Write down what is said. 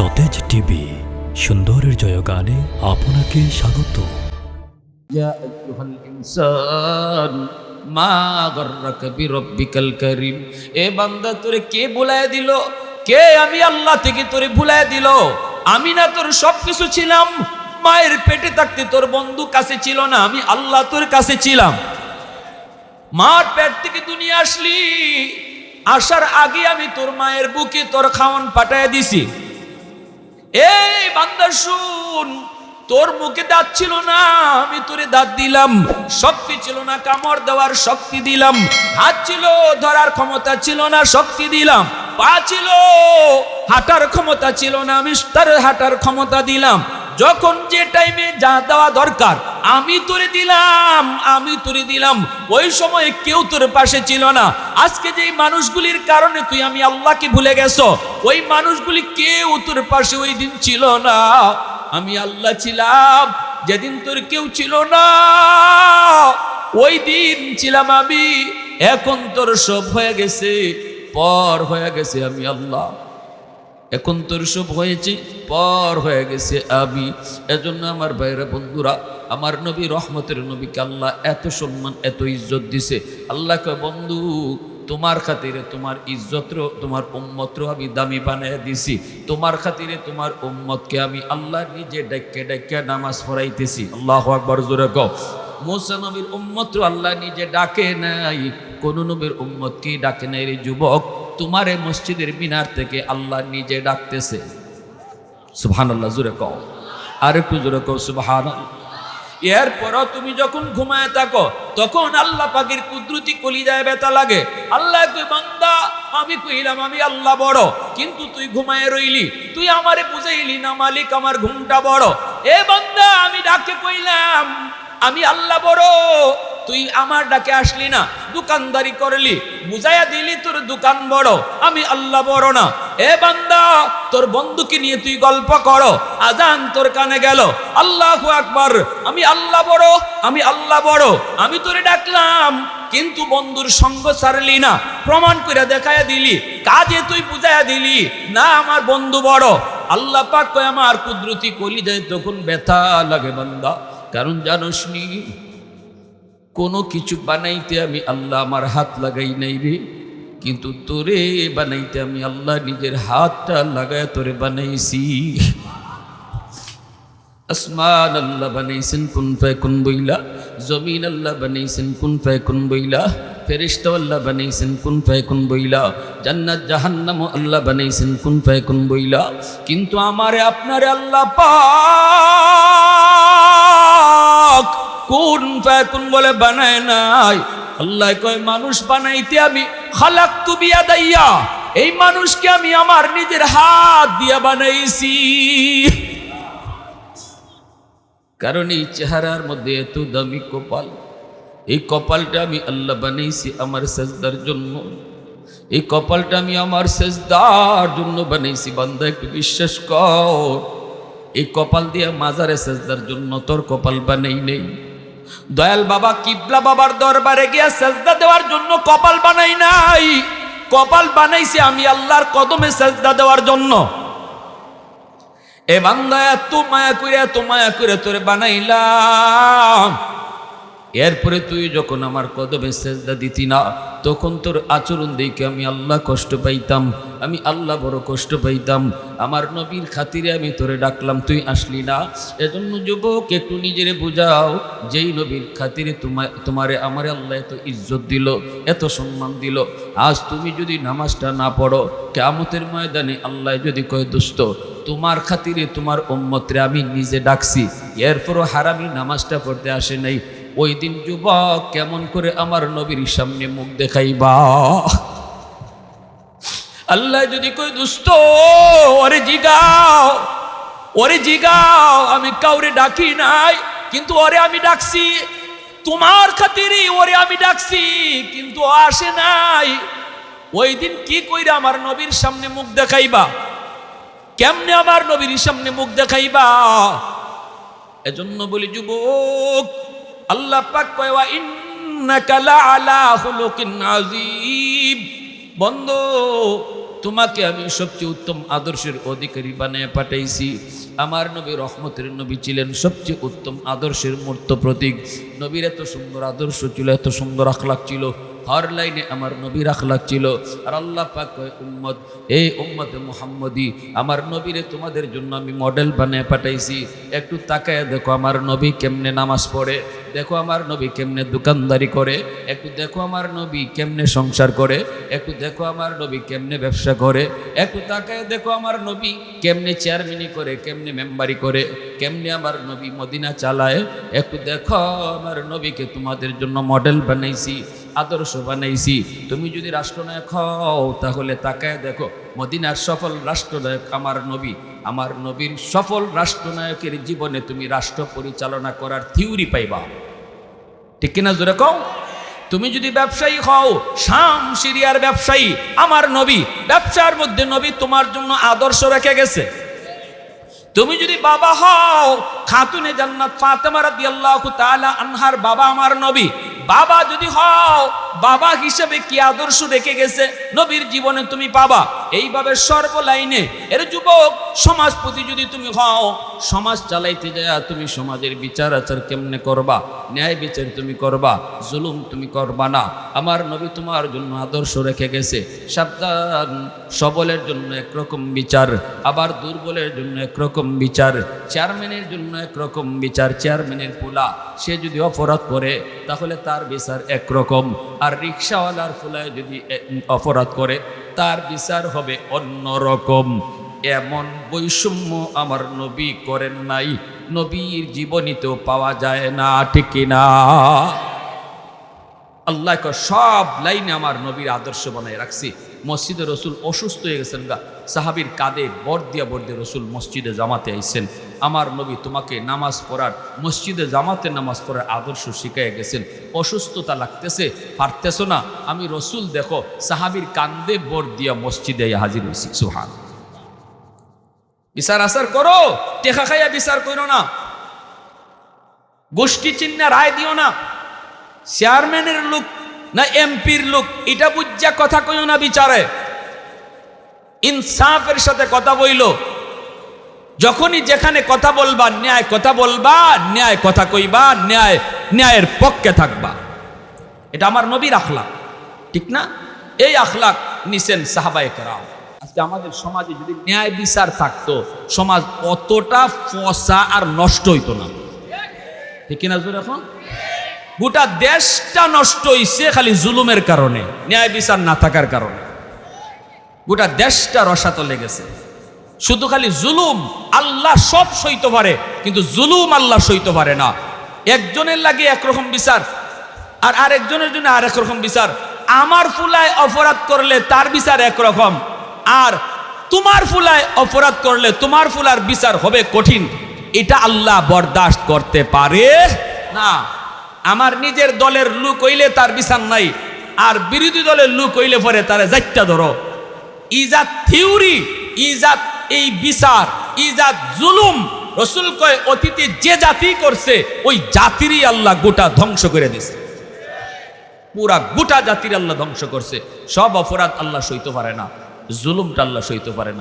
সতেজ টিভি, সুন্দরের জয়গানে আপনাকে স্বাগত। মা গর্রক বিরব্বিকাল করিম। এ বান্দা তোরে কে ভুলায় দিল? কে আমি আল্লাহ থেকে তোরে ভুলায় দিল? আমি না তোর সব কিছু ছিলাম। মায়ের পেটে থাকতে তোর বন্ধু কাছে ছিল না, আমি আল্লাহ তোর কাছে ছিলাম। মার পেট থেকে দুনিয়া আসলি। আসার আগে আমি তোর মায়ের বুকে তোর খাওয়ান পাঠায় দিছি। এই বান্দা শুন, তোর মুখে দাঁত ছিল না, আমি তোরে দাঁত দিলাম। শক্তি ছিল না, কামড় দেওয়ার শক্তি দিলাম। হাত ছিল, ধরার ক্ষমতা ছিল না, শক্তি দিলাম। পা ছিল, হাঁটার ক্ষমতা ছিল না, আমি তার হাঁটার ক্ষমতা দিলাম। যখন যে টাইমে যা দেওয়া দরকার, আমি তোরে দিলাম, আমি তোরে দিলাম। ওই সময় কেউ তোর পাশে ছিল না। আজকে যেই মানুষগুলির কারণে তুই আমি আল্লাহকে ভুলে গেছো, ওই মানুষগুলি কেউ তোর পাশে ওই দিন ছিল না। আমি আল্লাহ ছিলাম, যেদিন তোর কেউ ছিল না, ওই দিন ছিলাম আমি। এখন তোর সব হয়ে গেছে, পর হয়ে গেছে আমি আল্লাহ। এখন তোর সব হয়েছে, পর হয়ে গেছে আমি। এজন্য আমার ভাইরা বন্ধুরা, আমার নবী, রহমতের নবীকে আল্লাহ এত সম্মান, এত ইজ্জত দিছে। আল্লাহকে বন্ধু, তোমার খাতিরে তোমার ইজ্জত তোমার উম্মতর আমি দামি বানিয়ে দিছি। তোমার খাতিরে তোমার উম্মতকে আমি আল্লাহ নিজে ডাক্কে ডাক্কে নামাজ পড়াইতেছি। আল্লাহ আকবর, জোরে কও। মোসা নবীর উম্মত আল্লাহ নিজে ডাকে নাই। কোন নবীর উম্মতকেই ডাকে নাই রে যুবক? তোমার মসজিদের মিনার থেকে আল্লাহ নিজে ডাকতেছে। সুবহান আল্লাহ জোরে কও। আর একটু জোরে কও সুবহান এরপরও তুমি যখন ঘুমায় থাকো, তখন আল্লাহ পাখির কুদরতি কলিজায় ব্যথা লাগে। আল্লাহ কই বান্দা, আমি কইলাম, আমি আল্লাহ বড়, কিন্তু তুই ঘুমায় রইলি। তুই আমারে বুঝাইলি না, মালিক, আমার ঘুমটা বড়। এ বান্দা, আমি ডাকে কইলাম, আমি আল্লাহ বড়। তুই আমার ডাকে আসলি না, দোকানদারি করলি, বুঝাইয়া দিলি তোর দোকান বড়, আমি আল্লাহ বড় না। এ বান্দা, তোর বন্ধুকে নিয়ে তুই গল্প করো, আজান তোর কানে গেল, আল্লাহ আকবার, আমি আল্লাহ বড়, আমি আল্লাহ বড়, আমি তোরে ডাকলাম, কিন্তু বন্ধুর সঙ্গ ছাড়লি না, প্রমাণ করে দেখাইয়া দিলি, কাজে তুই বুঝাইয়া দিলি, না আমার বন্ধু বড়। আল্লাহ পাক আমার কুদরতি কলি যায় তখন ব্যথা লাগে বান্দা, কারণ জানোস নি কোনো কিছু বানাইতে আমি আল্লাহ আমার হাত লাগাই নাই রে। কিন্তু তোরে বানাইতে আমি আল্লাহ নিজের হাতটা লাগায় তোরে বানাইছি। আসমান আল্লাহ বানাইছেন, কোন ফায় কুন বইলা। জমিন আল্লাহ বানাইছেন, কোন ফায় কুন বইলা। ফেরিস্তা আল্লাহ বানাইছেন, কোন ফায় কুন বইলা। জান্নাত জাহান্নাম আল্লাহ বানাইছেন, কোন ফায় কুন বইলা। কিন্তু আমারে, আপনারে আল্লাহ পাক কোন কোন বলে বানায় নাই? আল্লাহ কয়, মানুষ বানাইতে আমি খালাক তুবিয়া দাইয়া এই মানুষকে আমি আমার নিজের হাত দিয়া বানাইছি। কারণ এই চেহারার মধ্যে এত দামি কপাল, এই কপালটা আমি আল্লাহ বানাইছি আমার সেজদার জন্য। এই কপালটা আমি আমার সেজদার জন্য বানাইছি, বান্দা একটু বিশ্বাস কর। এই কপাল দিয়ে মাজারে সেজদার জন্য তোর কপাল বানাই নেই। দয়াল বাবা কিবলা বাবার দরবারে গিয়া সেজদা দেওয়ার জন্য কপাল বানাই নাই। কপাল বানাইছে আমি আল্লাহর কদমে সেজদা দেওয়ার জন্য। এ বান্দা এত মায়া করে এত মায়া করে তোরে বানাইলাম। এরপরে তুই যখন আমার কদমে সেজদা দিতি না, তখন তোর আচরণ দেখে আমি আল্লাহ কষ্ট পাইতাম, আমি আল্লাহ বড় কষ্ট পাইতাম। আমার নবীর খাতিরে আমি তোরে ডাকলাম, তুই আসলি না। এজন্য যুবক, একটু নিজেরে বুঝাও, যেই নবীর খাতিরে তোমার তোমারে আমারে আল্লাহ এত ইজ্জত দিল, এত সম্মান দিল। আজ তুমি যদি নামাজটা না পড়ো কেমতের ময়দানে আল্লাহ যদি কয় দুষ্ট তোমার খাতিরে তোমার উম্মতরে আমি নিজে ডাকছি, এরপরও হারামি নামাজটা পড়তে আসে নাই ওই দিন যুবক কেমন করে আমার নবীর সামনে মুখ দেখাইবা? আল্লাহ যদি কই দুস্ত, ওরে জিগাও ওরে জিগাও, আমি কাউরে ডাকি নাই, কিন্তু ওরে আমি ডাকছি। তোমার খাতিরই ওরে আমি ডাকছি, কিন্তু আসে নাই। ওই দিন কি কইরা আমার নবীর সামনে মুখ দেখাইবা? কেমনে আমার নবীর সামনে মুখ দেখাইবা? এজন্য বলি, যুবক আল্লাহ পাক কয়, ওয়া ইন্নাকা লাআলা খুলুকিন আযীম। বন্ধু, তোমাকে আমি সবচেয়ে উত্তম আদর্শের অধিকারী বানিয়ে পাঠাইছি। আমার নবী রহমতের নবী ছিলেন সবচেয়ে উত্তম আদর্শের মূর্ত প্রতীক। নবীর এত সুন্দর আদর্শ ছিল, এত সুন্দর আখলাক ছিল। হর লাইনে আমার নবীর আখলাক ছিল। আর আল্লাহ পাক উম্মত, এই উম্মতে মোহাম্মদী, আমার নবীরে তোমাদের জন্য আমি মডেল বানিয়ে পাঠাইছি। একটু তাকায় দেখো আমার নবী কেমনে নামাজ পড়ে, দেখো আমার নবী কেমনে দোকানদারি করে, একটু দেখো আমার নবী কেমনে সংসার করে, একটু দেখো আমার নবী কেমনে ব্যবসা করে, একটু তাকায় দেখো আমার নবী কেমনে চেয়ারম্যানি করে, কেমনে মেম্বারি করে, কেমনে আমার নবী মদিনা চালায়, একটু দেখো আমার নবীকে তোমাদের জন্য মডেল বানাইছি। আদর্শ বানাইছি। তুমি যদি রাষ্ট্রনায়ক হও, তাহলে তাকায় দেখো, মদিনার সফল রাষ্ট্রনায়ক আমার নবী। আমার নবীর সফল রাষ্ট্রনায়কের জীবনে তুমি রাষ্ট্র পরিচালনা করার থিওরি পাইবা। ঠিক কিনা জোরে কও? তুমি যদি ব্যবসায়ী হও, শাম সিরিয়ার ব্যবসায়ী, আমার নবী, ব্যবসার মধ্যে নবী তোমার জন্য আদর্শ রেখে গেছে। তুমি যদি বাবা হও, খাতুনে জান্নাত ফাতেমা রাদিয়াল্লাহু তাআলা আনহার বাবা আমার নবী বাবা যদি হও বাবা হিসেবে কি আদর্শ রেখে গেছে? নবীর জীবনে তুমি পাবা। এইভাবে সর্বলাইনে এর যুবক সমাজপতি যদি তুমি হও, সমাজ চালাইতে যায় তুমি সমাজের বিচার আচার কেমনে করবা? ন্যায় বিচার তুমি করবা, জুলুম তুমি করবা না। আমার নবী তোমার জন্য আদর্শ রেখে গেছে। সাবধান, সবলের জন্য একরকম বিচার, আবার দুর্বলের জন্য একরকম বিচার, চেয়ারম্যানের জন্য একরকম বিচার, চেয়ারম্যানের পোলা। সে যদি অপরাধ করে, তাহলে তার বিচার একরকম। আর রিক্সাওয়ালার ফুলায় যদি অপরাধ করে, তার বিচার হবে অন্য রকম এমন বৈষম্য আমার নবী করেন নাই। নবীর জীবনীতেও পাওয়া যায় না, ঠিক না আল্লাহ সব লাইনে আমার নবীর আদর্শ বানায় রাখছি। মসজিদে রসুল অসুস্থ হয়ে গেছেন গা। সাহাবির কাঁধে বর দিয়া বর দিয়ে রসুল মসজিদে জামাতে আইছেন। আমার নবী তোমাকে নামাজ পড়ার, মসজিদে জামাতে নামাজ পড়ার আদর্শ শিখাই গেছেন। অসুস্থতা লাগতেছে, পারতেছো না? আমি রসুল দেখো, সাহাবির কান্দে বর দিয়া মসজিদে হাজির হয়েছি সুহান বিচার আসার করো, টেকা খাইয়া বিচার করো না। গোষ্ঠী চিহ্নে রায় দিও না। চেয়ারম্যানের লোক না এমপির লোক, এটা বুঝা কথা কইও না বিচারে। ইনসাফের সাথে কথা বইল। যখনই যেখানে কথা বলবা, ন্যায় কথা বলবা, ন্যায় কথা কইবা, ন্যায়, ন্যায়ের পক্ষে থাকবা। এটা আমার নবীর আখলাক, ঠিক না? এই আখলাক নিছেন সাহাবায়ে কেরাম। আজকে আমাদের সমাজে যদি ন্যায় বিচার থাকতো, সমাজ অতটা ফসা আর নষ্ট হইতো না। ঠিক কিনা জোর এখন? গোটা দেশটা নষ্ট হইছে খালি জুলুমের কারণে, ন্যায় বিচার না থাকার কারণে। গোটা দেশটা রসাতলে গেছে শুধু খালি জুলুম আল্লাহ সব সইতে পারে, কিন্তু জুলুম আল্লাহ সইতে পারে না। একজনের লাগে একরকম বিচার, আর আরেকজনের জন্য আরেক রকম বিচার। আমার ফুলায় অপরাধ করলে তার বিচার একরকম, আর তোমার ফুলায় অপরাধ করলে তোমার ফুলার বিচার হবে কঠিন। এটা আল্লাহ বরদাস্ত করতে পারে না। আমার নিজের দলের লুক হইলে তার বিচার নাই, আর বিরোধী দলের লুক হইলে পরে তারে যাইটা ধরো। ইজাত থিওরি, ইজাত এই বিচার, ইজাত জুলুম, রসুল কয়, অতীতে যে জাতি করছে, ওই জাতিরই আল্লাহ গোটা ধ্বংস করে দিছে পুরা গোটা জাতির আল্লাহ ধ্বংস করছে। সব অপরাধ আল্লাহ সইতে পারে না, জুলুমটা আল্লাহ সইতে পারে না।